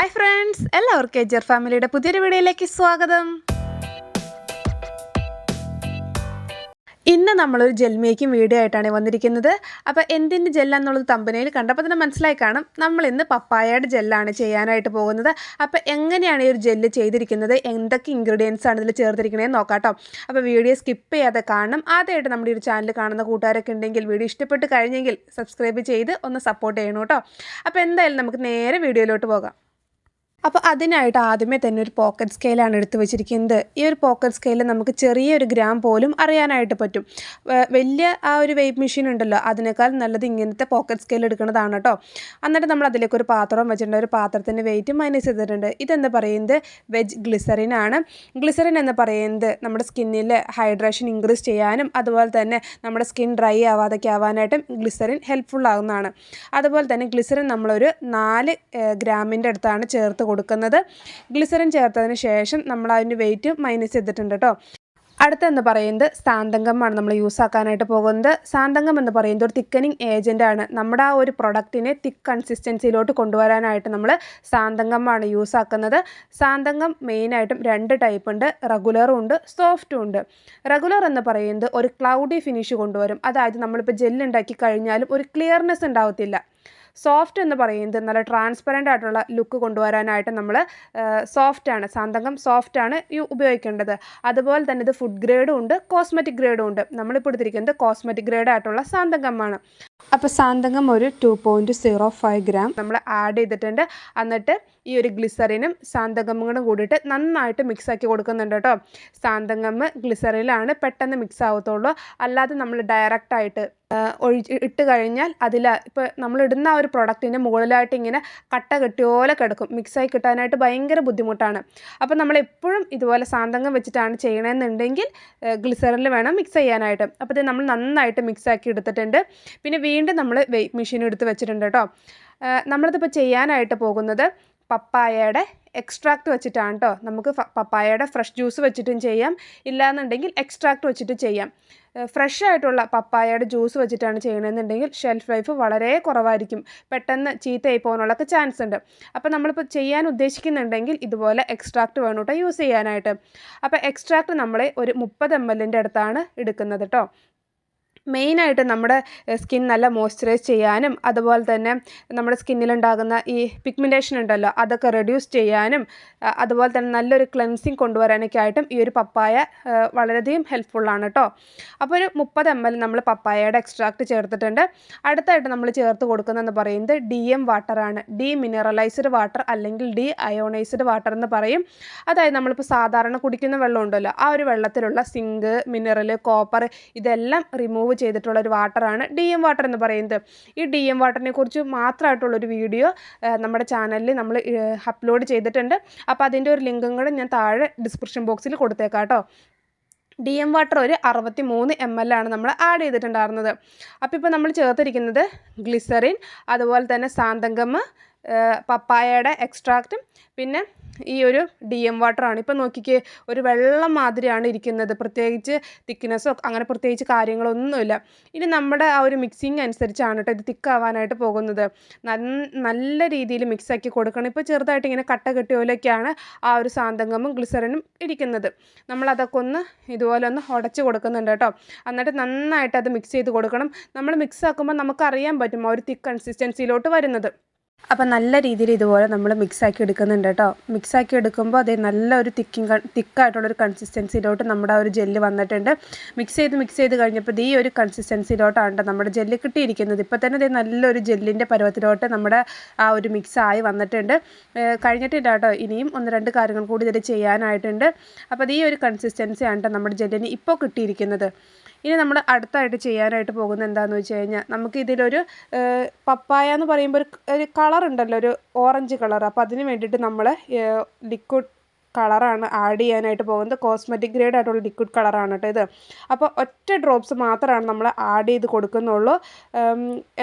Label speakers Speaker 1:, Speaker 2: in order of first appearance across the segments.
Speaker 1: Hi friends എല്ലാവർക്കും എജർ ഫാമിലിയുടെ പുതിയൊരു വീഡിയോയിലേക്ക് സ്വാഗതം. ഇന്ന് നമ്മളൊരു ജെൽ മേക്കിംഗ് വീഡിയോ ആയിട്ടാണ് വന്നിരിക്കുന്നത്. അപ്പോൾ എന്തിന്റെ ജെല്ലാന്നുള്ളത് തമ്പനയിൽ കണ്ടപ്പോൾ തന്നെ മനസ്സിലായി കാണും. നമ്മൾ ഇന്ന് പപ്പായയുടെ ജെല്ലാണ് ചെയ്യാനായിട്ട് പോകുന്നത്. അപ്പോൾ എങ്ങനെയാണ് ഈ ഒരു ജെല്ല് ചെയ്തിരിക്കുന്നത്? എന്തൊക്കെ ഇൻഗ്രീഡിയൻസ് ആണ് ഇതിൽ ചേർത്തിരിക്കണേന്ന് നോക്കാട്ടോ. കേട്ടോ അപ്പോൾ വീഡിയോ സ്കിപ്പ് ചെയ്യാതെ കാണണം. ആദ്യമായിട്ട് നമ്മുടെ ഒരു ചാനൽ കാണുന്ന കൂട്ടുകാരൊക്കെ ഉണ്ടെങ്കിൽ വീഡിയോ ഇഷ്ടപ്പെട്ട് കഴിഞ്ഞെങ്കിൽ സബ്സ്ക്രൈബ് ചെയ്ത് ഒന്ന് സപ്പോർട്ട് ചെയ്യണം കേട്ടോ അപ്പോൾ എന്തായാലും നമുക്ക് നേരെ വീഡിയോയിലോട്ട് പോകാം. അപ്പോൾ അതിനായിട്ട് ആദ്യമേ തന്നെ ഒരു പോക്കറ്റ് സ്കെയിലാണ് എടുത്തു വെച്ചിരിക്കുന്നത്. ഈ ഒരു പോക്കറ്റ് സ്കെയിലിൽ നമുക്ക് ചെറിയൊരു ഗ്രാം പോലും അറിയാനായിട്ട് പറ്റും. വലിയ ആ ഒരു വെയ്റ്റ് മെഷീൻ ഉണ്ടല്ലോ അതിനേക്കാൾ നല്ലത് ഇങ്ങനത്തെ പോക്കറ്റ് സ്കെയിൽ എടുക്കുന്നതാണ് കേട്ടോ എന്നിട്ട് നമ്മൾ അതിലേക്ക് ഒരു പാത്രം വെച്ചിട്ടുണ്ട്. ഒരു പാത്രത്തിന്റെ വെയിറ്റ് മൈനസ് ചെയ്തിട്ടുണ്ട്. ഇതെന്ന് പറയുന്നത്? വെജ് ഗ്ലിസറിൻ ആണ്. ഗ്ലിസറിൻ എന്ന് പറയുന്നത് നമ്മുടെ സ്കിന്നിൽ ഹൈഡ്രേഷൻ ഇൻക്രീസ് ചെയ്യാനും അതുപോലെ തന്നെ നമ്മുടെ സ്കിൻ ഡ്രൈ ആവാതൊക്കെ ആവാനായിട്ടും ഗ്ലിസറിൻ ഹെൽപ്ഫുൾ ആകുന്നതാണ് അതുപോലെ തന്നെ ഗ്ലിസറിൻ നമ്മളൊരു നാല് ഗ്രാമിന്റെ അടുത്താണ് ചേർത്ത് കൊടുക്കുന്നത്. ഗ്ലിസറിൻ ചേർത്തതിന് ശേഷം നമ്മൾ അതിന്റെ വെയിറ്റ് മൈനസ് ചെയ്തിട്ടുണ്ട് കേട്ടോ അടുത്തെന്ന് പറയുന്നത് സാന്തങ്കമാണ് നമ്മൾ യൂസ് ആക്കാനായിട്ട് പോകുന്നത്. സാന്തങ്കം എന്ന് പറയുന്നത് ഒരു തിക്കനിങ് ഏജന്റ് ആണ്. നമ്മുടെ ആ ഒരു പ്രൊഡക്റ്റിനെ തിക്ക് കൺസിസ്റ്റൻസിയിലോട്ട് കൊണ്ടുവരാനായിട്ട് നമ്മൾ സാന്തങ്കമാണ് യൂസ് ആക്കുന്നത്. സാന്തങ്കം മെയിനായിട്ടും രണ്ട് ടൈപ്പ് ഉണ്ട്. റെഗുലറും ഉണ്ട് സോഫ്റ്റും ഉണ്ട്. റെഗുലർ എന്ന് പറയുന്നത് ഒരു ക്ലൗഡി ഫിനിഷ് കൊണ്ടുവരും. അതായത് നമ്മളിപ്പോൾ ജെല്ലുണ്ടാക്കി കഴിഞ്ഞാലും ഒരു ക്ലിയർനെസ് ഉണ്ടാവത്തില്ല. സോഫ്റ്റ് എന്ന് പറയുന്നത് നല്ല ട്രാൻസ്പെറന്റ് ആയിട്ടുള്ള ലുക്ക് കൊണ്ടുവരാനായിട്ട് നമ്മൾ സോഫ്റ്റ് ആണ് സാന്തകം സോഫ്റ്റ് ആണ് യു- ഉപയോഗിക്കേണ്ടത്. അതുപോലെ തന്നെ ഇത് ഫുഡ് ഗ്രേഡും ഉണ്ട് കോസ്മെറ്റിക് ഗ്രേഡും ഉണ്ട്. നമ്മളിപ്പോൾ എടുത്തിരിക്കുന്നത് കോസ്മെറ്റിക് ഗ്രേഡ് ആയിട്ടുള്ള സാന്തകമാണ്. അപ്പോൾ സാന്തകം ഒരു two point zero five gram നമ്മൾ ആഡ് ചെയ്തിട്ടുണ്ട്. എന്നിട്ട് ഈ ഒരു ഗ്ലിസറിനും സാന്തകമും കൂടെ കൂടിയിട്ട് നന്നായിട്ട് മിക്സാക്കി കൊടുക്കുന്നുണ്ട് കേട്ടോ. സാന്തകം ഗ്ലിസറിലാണ് പെട്ടെന്ന് മിക്സ് ആവത്തുള്ളൂ. അല്ലാതെ നമ്മൾ ഡയറക്റ്റായിട്ട് ഒഴിച്ച് ഇട്ട് കഴിഞ്ഞാൽ അതിൽ ഇപ്പോൾ നമ്മൾ ഇടുന്ന ആ ഒരു പ്രൊഡക്റ്റിന്റെ മുകളിലായിട്ട് ഇങ്ങനെ കട്ട കെട്ടിയോലെ കിടക്കും. മിക്സായി കിട്ടാനായിട്ട് ഭയങ്കര ബുദ്ധിമുട്ടാണ്. അപ്പോൾ നമ്മൾ എപ്പോഴും ഇതുപോലെ സാന്തകം വെച്ചിട്ടാണ് ചെയ്യണമെന്നുണ്ടെങ്കിൽ ഗ്ലിസറിൽ വേണം മിക്സ് ചെയ്യാനായിട്ട്. അപ്പോൾ ഇത് നമ്മൾ നന്നായിട്ട് മിക്സാക്കി എടുത്തിട്ടുണ്ട്. പിന്നെ വീണ്ടും നമ്മൾ വെയ്റ്റ് മെഷീൻ എടുത്ത് വെച്ചിട്ടുണ്ട് കേട്ടോ. നമ്മളിതിപ്പോൾ ചെയ്യാനായിട്ട് പോകുന്നത് പപ്പായയുടെ എക്സ്ട്രാക്ട് വെച്ചിട്ടാണ് കേട്ടോ നമുക്ക് പപ്പായയുടെ ഫ്രഷ് ജ്യൂസ് വെച്ചിട്ടും ചെയ്യാം. ഇല്ലാന്നുണ്ടെങ്കിൽ എക്സ്ട്രാക്ട് വെച്ചിട്ട് ചെയ്യാം. ഫ്രഷ് ആയിട്ടുള്ള പപ്പായയുടെ ജ്യൂസ് വെച്ചിട്ടാണ് ചെയ്യണമെന്നുണ്ടെങ്കിൽ ഷെൽഫ് ലൈഫ് വളരെ കുറവായിരിക്കും. പെട്ടെന്ന് ചീത്തയായി പോകാനുള്ളൊക്കെ ചാൻസ് ഉണ്ട്. അപ്പോൾ നമ്മളിപ്പോൾ ചെയ്യാൻ ഉദ്ദേശിക്കുന്നുണ്ടെങ്കിൽ ഇതുപോലെ എക്സ്ട്രാക്ട് വേണം കേട്ടോ യൂസ് ചെയ്യാനായിട്ട്. അപ്പോൾ എക്സ്ട്രാക്ട് നമ്മൾ ഒരു മുപ്പത് എം എല്ലിന്റെ അടുത്താണ് എടുക്കുന്നത് കേട്ടോ മെയിനായിട്ട് നമ്മുടെ സ്കിൻ നല്ല മോയ്സ്ചറൈസ് ചെയ്യാനും അതുപോലെ തന്നെ നമ്മുടെ സ്കിന്നിലുണ്ടാകുന്ന ഈ പിഗ്മെന്റേഷൻ ഉണ്ടല്ലോ അതൊക്കെ റെഡ്യൂസ് ചെയ്യാനും അതുപോലെ തന്നെ നല്ലൊരു ക്ലെൻസിങ് കൊണ്ടുവരാനൊക്കെ ആയിട്ടും ഈ ഒരു പപ്പായ വളരെയധികം ഹെൽപ്ഫുള്ളാണ് കേട്ടോ. അപ്പോൾ ഒരു മുപ്പത് എം എൽ നമ്മൾ പപ്പായയുടെ എക്സ്ട്രാക്ട് ചേർത്തിട്ടുണ്ട്. അടുത്തായിട്ട് നമ്മൾ ചേർത്ത് കൊടുക്കുന്നതെന്ന് പറയുന്നത് ഡി എം വാട്ടറാണ് ഡി മിനറലൈസ്ഡ് വാട്ടർ അല്ലെങ്കിൽ ഡി അയോണൈസ്ഡ് വാട്ടർ എന്ന് പറയും. അതായത് നമ്മളിപ്പോൾ സാധാരണ കുടിക്കുന്ന വെള്ളമുണ്ടല്ലോ ആ ഒരു വെള്ളത്തിലുള്ള സിങ്ക് മിനറൽ കോപ്പർ ഇതെല്ലാം റിമൂവ് ചെയ്തിട്ടുള്ള ഒരു വാട്ടറാണ് ഡി എം വാട്ടർ എന്ന് പറയുന്നത്. ഈ ഡി എം വാട്ടറിനെ കുറിച്ച് മാത്രമായിട്ടുള്ളൊരു വീഡിയോ നമ്മുടെ ചാനലിൽ നമ്മൾ അപ്ലോഡ് ചെയ്തിട്ടുണ്ട്. അപ്പോൾ അതിന്റെ ഒരു ലിങ്കും കൂടെ ഞാൻ താഴെ ഡിസ്ക്രിപ്ഷൻ ബോക്സിൽ കൊടുത്തേക്കാം ഡി എം വാട്ടർ ഒരു അറുപത്തി മൂന്ന് എം എൽ ആണ് നമ്മൾ ആഡ് ചെയ്തിട്ടുണ്ടായിരുന്നത്. അപ്പോൾ ഇപ്പോൾ നമ്മൾ ചേർത്തിരിക്കുന്നത് ഗ്ലിസറിൻ അതുപോലെ തന്നെ സാന്തങ്കം പപ്പായയുടെ എക്സ്ട്രാക്റ്റും പിന്നെ ഈ ഒരു ഡി എം വാട്ടറാണ് ഇപ്പോൾ നോക്കിക്കേ ഒരു വെള്ളം മാതിരിയാണ് ഇരിക്കുന്നത്. പ്രത്യേകിച്ച് തിക്നെസ്സോ അങ്ങനെ പ്രത്യേകിച്ച് കാര്യങ്ങളൊന്നുമില്ല. ഇനി നമ്മുടെ ആ ഒരു മിക്സിങ് അനുസരിച്ചാണ് കേട്ടോ ഇത് തിക്കാവാനായിട്ട് പോകുന്നത്. നല്ല രീതിയിൽ മിക്സാക്കി കൊടുക്കണം. ഇപ്പോൾ ചെറുതായിട്ട് ഇങ്ങനെ കട്ട കെട്ടിയ പോലെയൊക്കെയാണ് ആ ഒരു സാന്തങ്കമും ഗ്ലിസറിനും ഇരിക്കുന്നത്. നമ്മളതൊക്കെ ഒന്ന് ഇതുപോലെ ഒന്ന് ഉടച്ച് കൊടുക്കുന്നുണ്ട് കേട്ടോ എന്നിട്ട് നന്നായിട്ട് അത് മിക്സ് ചെയ്ത് കൊടുക്കണം. നമ്മൾ മിക്സ് ആക്കുമ്പോൾ നമുക്കറിയാൻ പറ്റും ആ ഒരു തിക്ക് കൺസിസ്റ്റൻസിയിലോട്ട് വരുന്നത്. അപ്പം നല്ല രീതിയിൽ ഇതുപോലെ നമ്മൾ മിക്സാക്കി എടുക്കുന്നുണ്ട് കേട്ടോ. മിക്സാക്കി എടുക്കുമ്പോൾ അതേ നല്ലൊരു തിക്കിങ് തിക്കായിട്ടുള്ളൊരു കൺസിസ്റ്റൻസിയിലോട്ട് നമ്മുടെ ആ ഒരു ജെല്ല് വന്നിട്ടുണ്ട്. മിക്സ് ചെയ്ത് മിക്സ് ചെയ്ത് കഴിഞ്ഞപ്പോൾ ഈ ഒരു കൺസിസ്റ്റൻസിയിലോട്ടാണ് ട്ടോ നമ്മുടെ ജെല്ല് കിട്ടിയിരിക്കുന്നത്. ഇപ്പോൾ തന്നെ ദേ നല്ലൊരു ജെല്ലിന്റെ പരുവത്തിലോട്ട് നമ്മുടെ ആ ഒരു മിക്സ് ആയി വന്നിട്ടുണ്ട്. കഴിഞ്ഞിട്ടില്ല കേട്ടോ. ഇനിയും ഒന്ന് രണ്ട് കാര്യങ്ങൾ കൂടി ഇതിൽ ചെയ്യാനായിട്ടുണ്ട്. അപ്പോൾ ഈ ഒരു കൺസിസ്റ്റൻസിയാണ് നമ്മുടെ ജെല്ലിന് ഇപ്പോൾ കിട്ടിയിരിക്കുന്നത്. ഇനി നമ്മൾ അടുത്തായിട്ട് ചെയ്യാനായിട്ട് പോകുന്നത് എന്താണെന്ന് വെച്ച് കഴിഞ്ഞാൽ നമുക്ക് ഇതിലൊരു പപ്പായ എന്ന് പറയുമ്പോൾ ഒരു കളർ ഉണ്ടല്ലോ ഒരു ഓറഞ്ച് കളർ അപ്പോൾ അതിന് വേണ്ടിയിട്ട് നമ്മൾ ലിക്വിഡ് കളറാണ് ആഡ് ചെയ്യാനായിട്ട് പോകുന്നത്. കോസ്മെറ്റിക് ഗ്രേഡ് ആയിട്ടുള്ള ലിക്വിഡ് കളറാണ് കേട്ടോ ഇത്. അപ്പോൾ ഒറ്റ ഡ്രോപ്സ് മാത്രമാണ് നമ്മൾ ആഡ് ചെയ്ത് കൊടുക്കുന്നുള്ളൂ.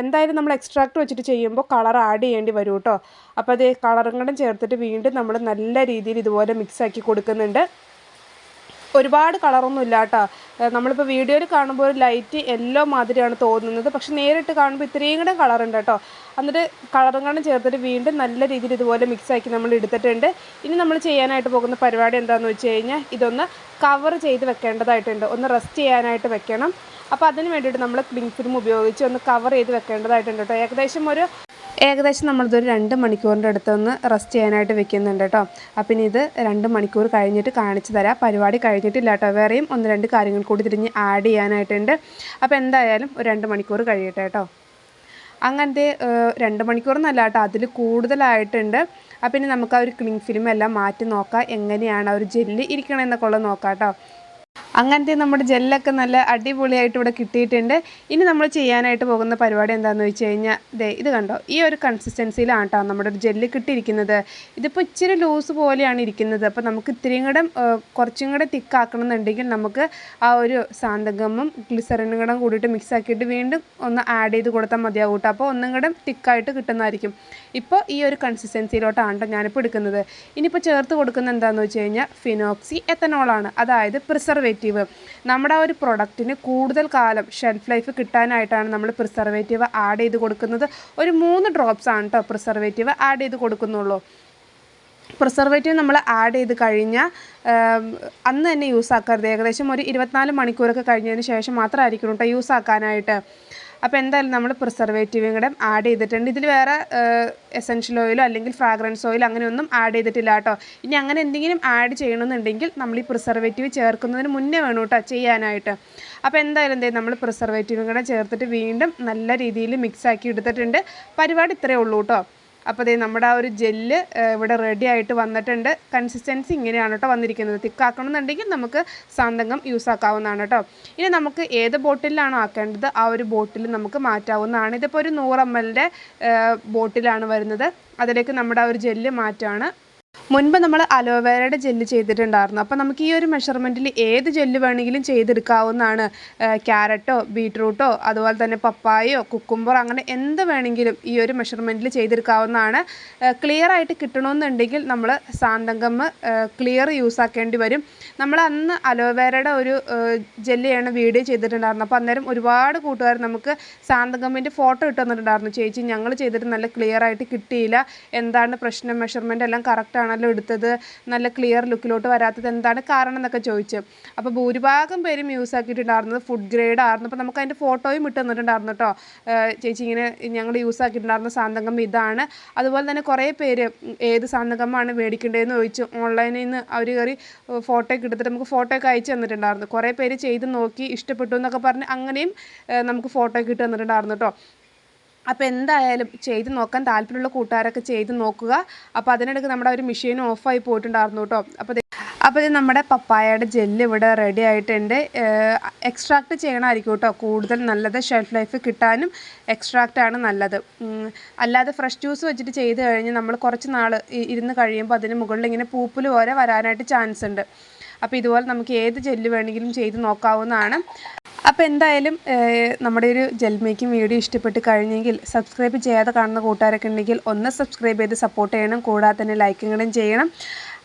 Speaker 1: എന്തായാലും നമ്മൾ എക്സ്ട്രാക്ട് വെച്ചിട്ട് ചെയ്യുമ്പോൾ കളർ ആഡ് ചെയ്യേണ്ടി വരും കേട്ടോ. അപ്പോൾ അത് കളറും കൂടെ ചേർത്തിട്ട് വീണ്ടും നമ്മൾ നല്ല രീതിയിൽ ഇതുപോലെ മിക്സ് ആക്കി കൊടുക്കുന്നുണ്ട്. ഒരുപാട് കളറൊന്നും ഇല്ല കേട്ടോ നമ്മളിപ്പോൾ വീഡിയോയിൽ കാണുമ്പോൾ ഒരു ലൈറ്റ് യെല്ലോ മാതിരിയാണ് തോന്നുന്നത്. പക്ഷെ നേരിട്ട് കാണുമ്പോൾ ഇത്രയും കൂടെ കളറുണ്ട് കേട്ടോ. എന്നിട്ട് കളറും കൂടെ ചേർത്തിട്ട് വീണ്ടും നല്ല രീതിയിൽ ഇതുപോലെ മിക്സ് ആക്കി നമ്മൾ എടുത്തിട്ടുണ്ട്. ഇനി നമ്മൾ ചെയ്യാനായിട്ട് പോകുന്ന പരിപാടി എന്താണെന്ന് വെച്ച് കഴിഞ്ഞാൽ ഇതൊന്ന് കവർ ചെയ്ത് വെക്കേണ്ടതായിട്ടുണ്ട്. ഒന്ന് റെസ്റ്റ് ചെയ്യാനായിട്ട് വെക്കണം. അപ്പോൾ അതിന് വേണ്ടിയിട്ട് നമ്മൾ ക്ലിങ് ഫിലിം ഉപയോഗിച്ച് ഒന്ന് കവർ ചെയ്ത് വെക്കേണ്ടതായിട്ടുണ്ട് കേട്ടോ. ഏകദേശം ഒരു ഏകദേശം നമ്മളിതൊരു രണ്ട് മണിക്കൂറിന്റെ അടുത്തൊന്ന് റെസ്റ്റ് ചെയ്യാനായിട്ട് വെക്കുന്നുണ്ട് കേട്ടോ. അപ്പം ഇനി ഇത് രണ്ട് മണിക്കൂർ കഴിഞ്ഞിട്ട് കാണിച്ചു തരാം. പരിപാടി കഴിഞ്ഞിട്ടില്ല കേട്ടോ. വേറെയും ഒന്ന് രണ്ട് കാര്യങ്ങൾ കൂടി തിരിഞ്ഞ് ആഡ് ചെയ്യാനായിട്ടുണ്ട്. അപ്പോൾ എന്തായാലും ഒരു രണ്ട് മണിക്കൂർ കഴിയട്ടെ കേട്ടോ. അങ്ങനത്തെ രണ്ട് മണിക്കൂറൊന്നല്ല കേട്ടോ. അതിൽ കൂടുതലായിട്ടുണ്ട്. അപ്പം ഇനി നമുക്ക് ആ ഒരു ക്ലിങ് ഫിലിം എല്ലാം മാറ്റി നോക്കാം. എങ്ങനെയാണ് ആ ഒരു ജെല്ല് ഇരിക്കണമെന്നൊക്കെ ഉള്ളത് നോക്കാം കേട്ടോ. അങ്ങനത്തെ നമ്മുടെ ജെല്ലൊക്കെ നല്ല അടിപൊളിയായിട്ട് ഇവിടെ കിട്ടിയിട്ടുണ്ട്. ഇനി നമ്മൾ ചെയ്യാനായിട്ട് പോകുന്ന പരിപാടി എന്താണെന്ന് വെച്ച് കഴിഞ്ഞാൽ ദേ ഇത് കണ്ടോ? ഈ ഒരു കൺസിസ്റ്റൻസിയിലാണ് കേട്ടോ നമ്മുടെ ഒരു ജെല്ല് കിട്ടിയിരിക്കുന്നത്. ഇതിപ്പോൾ ഇച്ചിരി ലൂസ് പോലെയാണ് ഇരിക്കുന്നത്. അപ്പോൾ നമുക്ക് ഇത്തിരിയും കൂടെ കുറച്ചും കൂടെ തിക്കാക്കണം എന്നുണ്ടെങ്കിൽ നമുക്ക് ആ ഒരു സാന്തകമ്മും ഗ്ലിസറിനും കൂടെ കൂടിയിട്ട് മിക്സ് ആക്കിയിട്ട് വീണ്ടും ഒന്ന് ആഡ് ചെയ്ത് കൊടുത്താൽ മതിയാവും കേട്ടോ അപ്പോൾ ഒന്നും കൂടെ തിക്കായിട്ട് കിട്ടുന്നതായിരിക്കും. ഇപ്പോൾ ഈ ഒരു കൺസിസ്റ്റൻസിയിലോട്ടാണ് കേട്ടോ ഞാനിപ്പോൾ എടുക്കുന്നത്. ഇനിയിപ്പോൾ ചേർത്ത് കൊടുക്കുന്നത് എന്താണെന്ന് വെച്ച് കഴിഞ്ഞാൽ ഫിനോക്സി എത്തനോളാണ് അതായത് പ്രിസർവേറ്റീവ് നമ്മുടെ ആ ഒരു പ്രൊഡക്റ്റിന് കൂടുതൽ കാലം ഷെൽഫ് ലൈഫ് കിട്ടാനായിട്ടാണ് നമ്മൾ പ്രിസർവേറ്റീവ് ആഡ് ചെയ്ത് കൊടുക്കുന്നത്. ഒരു മൂന്ന് ഡ്രോപ്സ് ആണ് കേട്ടോ പ്രിസർവേറ്റീവ് ആഡ് ചെയ്ത് കൊടുക്കുന്നുള്ളൂ. പ്രിസർവേറ്റീവ് നമ്മൾ ആഡ് ചെയ്ത് കഴിഞ്ഞാൽ അന്ന് തന്നെ യൂസ് ആക്കരുത്. ഏകദേശം ഒരു ഇരുപത്തിനാല് മണിക്കൂറൊക്കെ കഴിഞ്ഞതിന് ശേഷം മാത്രമായിരിക്കും കേട്ടോ യൂസ് ആക്കാനായിട്ട്. അപ്പോൾ എന്തായാലും നമ്മൾ പ്രിസർവേറ്റീവും കൂടെ ആഡ് ചെയ്തിട്ടുണ്ട്. ഇതിൽ വേറെ എസെൻഷ്യൽ ഓയിലോ അല്ലെങ്കിൽ ഫ്രാഗ്രൻസ് ഓയിലോ അങ്ങനെയൊന്നും ആഡ് ചെയ്തിട്ടില്ല കേട്ടോ. ഇനി അങ്ങനെ എന്തെങ്കിലും ആഡ് ചെയ്യണമെന്നുണ്ടെങ്കിൽ നമ്മൾ ഈ പ്രിസർവേറ്റീവ് ചേർക്കുന്നതിന് മുന്നേ വേണം കേട്ടോ ചെയ്യാനായിട്ട്. അപ്പോൾ എന്തായാലും എന്തേ നമ്മൾ പ്രിസർവേറ്റീവും കൂടെ ചേർത്തിട്ട് വീണ്ടും നല്ല രീതിയിൽ മിക്സ് ആക്കി എടുത്തിട്ടുണ്ട്. പരിപാടി ഇത്രയേ ഉള്ളൂ കേട്ടോ. അപ്പോൾ ദേ നമ്മുടെ ആ ഒരു ജെല്ല് ഇവിടെ റെഡി ആയിട്ട് വന്നിട്ടുണ്ട്. കൺസിസ്റ്റൻസി ഇങ്ങനെയാണ് കേട്ടോ വന്നിരിക്കുന്നത്. തിക്കാക്കണമെന്നുണ്ടെങ്കിൽ നമുക്ക് സാന്തകം യൂസ് ആക്കാവുന്നതാണ് കേട്ടോ. ഇനി നമുക്ക് ഏത് ബോട്ടിലാണോ ആക്കേണ്ടത്? ആ ഒരു ബോട്ടിൽ നമുക്ക് മാറ്റാവുന്നതാണ്. ഇതിപ്പോൾ ഒരു നൂറ് എം എല്ലിന്റെ ബോട്ടിലാണ് വരുന്നത്. അതിലേക്ക് നമ്മുടെ ആ ഒരു ജെല്ല് മാറ്റാണ്. മുൻപ് നമ്മൾ അലോവേരയുടെ ജെല്ല് ചെയ്തിട്ടുണ്ടായിരുന്നു. അപ്പോൾ നമുക്ക് ഈ ഒരു മെഷർമെന്റിൽ ഏത് ജെല്ല് വേണമെങ്കിലും ചെയ്തെടുക്കാവുന്നതാണ്. ക്യാരറ്റോ ബീട്രൂട്ടോ അതുപോലെ തന്നെ പപ്പായയോ കുക്കുംബറോ അങ്ങനെ എന്ത് വേണമെങ്കിലും ഈ ഒരു മെഷർമെന്റിൽ ചെയ്തെടുക്കാവുന്നതാണ്. ക്ലിയർ ആയിട്ട് കിട്ടണമെന്നുണ്ടെങ്കിൽ നമ്മൾ സാന്തങ്കമ്മ് ക്ലിയർ യൂസ് ആക്കേണ്ടി വരും. നമ്മൾ അന്ന് അലോവേരയുടെ ഒരു ജെല്ലിയാണ് വീഡിയോ ചെയ്തിട്ടുണ്ടായിരുന്നു. അപ്പോൾ അന്നേരം ഒരുപാട് കൂട്ടുകാർ നമുക്ക് സാന്തകമ്മിന്റെ ഫോട്ടോ ഇട്ട് തന്നിട്ടുണ്ടായിരുന്നു. ചേച്ചി ഞങ്ങൾ ചെയ്തിട്ട് നല്ല ക്ലിയർ ആയിട്ട് കിട്ടിയില്ല. എന്താണ് പ്രശ്നം? മെഷർമെന്റ് എല്ലാം കറക്റ്റ് ആണല്ലോ എടുത്തത്. നല്ല ക്ലിയർ ലുക്കിലോട്ട് വരാത്തത്. എന്താണ് കാരണം എന്നൊക്കെ ചോദിച്ചു. അപ്പോൾ ഭൂരിഭാഗം പേരും യൂസ് ആക്കിയിട്ടുണ്ടായിരുന്നത് ഫുഡ് ഗ്രേഡ് ആയിരുന്നു. അപ്പോൾ നമുക്ക് അതിന്റെ ഫോട്ടോയും ഇട്ട് തന്നിട്ടുണ്ടായിരുന്നു കേട്ടോ ചേച്ചി ഇങ്ങനെ ഞങ്ങൾ യൂസ് ആക്കിയിട്ടുണ്ടായിരുന്ന സാന്തകം ഇതാണ്. അതുപോലെ തന്നെ കുറേ പേര് ഏത് സാന്തകമാണ് മേടിക്കേണ്ടതെന്ന് ചോദിച്ചു ഓൺലൈനിൽ നിന്ന് അവർ കയറി ഫോട്ടോ ഒക്കെ എടുത്തിട്ട് നമുക്ക് ഫോട്ടോ ഒക്കെ അയച്ചു തന്നിട്ടുണ്ടായിരുന്നു. കുറേ പേര് ചെയ്ത് നോക്കി ഇഷ്ടപ്പെട്ടു എന്നൊക്കെ പറഞ്ഞ് അങ്ങനെയും നമുക്ക് ഫോട്ടോ ഇട്ട് തന്നിട്ടുണ്ടായിരുന്നു കേട്ടോ അപ്പോൾ എന്തായാലും ചെയ്ത് നോക്കാൻ താല്പര്യമുള്ള കൂട്ടുകാരൊക്കെ ചെയ്ത് നോക്കുക. അപ്പോൾ അതിനിടയ്ക്ക് നമ്മുടെ ഒരു മെഷീൻ ഓഫായി പോയിട്ടുണ്ടായിരുന്നു കേട്ടോ. അപ്പോൾ അപ്പോൾ ഇത് നമ്മുടെ പപ്പായയുടെ ജെല്ല് ഇവിടെ റെഡി ആയിട്ടുണ്ട്. എക്സ്ട്രാക്ട് ചെയ്യണമായിരിക്കും കേട്ടോ. കൂടുതൽ നല്ലത് ഷെൽഫ് ലൈഫ് കിട്ടാനും എക്സ്ട്രാക്റ്റ് ആണ് നല്ലത്. അല്ലാതെ ഫ്രഷ് ജ്യൂസ് വെച്ചിട്ട് ചെയ്ത് കഴിഞ്ഞ് നമ്മൾ കുറച്ച് നാൾ ഇരുന്ന് കഴിയുമ്പോൾ അതിന് മുകളിൽ ഇങ്ങനെ പൂപ്പിൽ പോലെ വരാനായിട്ട് ചാൻസ് ഉണ്ട്. അപ്പോൾ ഇതുപോലെ നമുക്ക് ഏത് ജെല്ല് വേണമെങ്കിലും ചെയ്ത് നോക്കാവുന്നതാണ്. അപ്പോൾ എന്തായാലും നമ്മുടെ ഒരു ജെൽ മേക്കിംഗ് വീഡിയോ ഇഷ്ടപ്പെട്ട് കഴിഞ്ഞെങ്കിൽ സബ്സ്ക്രൈബ് ചെയ്യാതെ കാണുന്ന കൂട്ടുകാരൊക്കെ ഉണ്ടെങ്കിൽ ഒന്ന് സബ്സ്ക്രൈബ് ചെയ്ത് സപ്പോർട്ട് ചെയ്യണം. കൂടാതെ തന്നെ ലൈക്കും കൂടെ ചെയ്യണം.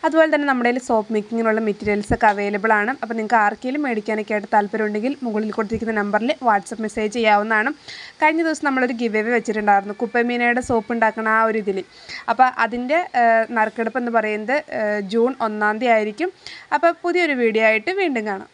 Speaker 1: അതുപോലെ തന്നെ നമ്മുടെ കയ്യിൽ സോപ്പ് മേക്കിങ്ങിനുള്ള മെറ്റീരിയൽസ് ഒക്കെ അവൈലബിൾ ആണ്. അപ്പോൾ നിങ്ങൾക്ക് ആർക്കെങ്കിലും മേടിക്കാനൊക്കെ ആയിട്ട് താല്പര്യമുണ്ടെങ്കിൽ മുകളിൽ കൊടുത്തിരിക്കുന്ന നമ്പറിൽ വാട്സപ്പ് മെസ്സേജ് ചെയ്യാവുന്നതാണ്. കഴിഞ്ഞ ദിവസം നമ്മളൊരു ഗിവ് എവേ വെച്ചിട്ടുണ്ടായിരുന്നു. കുപ്പമീനയുടെ സോപ്പ് ഉണ്ടാക്കുന്ന ആ ഒരു ഇതിൽ അപ്പോൾ അതിന്റെ നറുക്കെടുപ്പ് എന്ന് പറയുന്നത് ജൂൺ ഒന്നാം തീയതി ആയിരിക്കും. അപ്പോൾ പുതിയൊരു വീഡിയോ ആയിട്ട് വീണ്ടും കാണാം.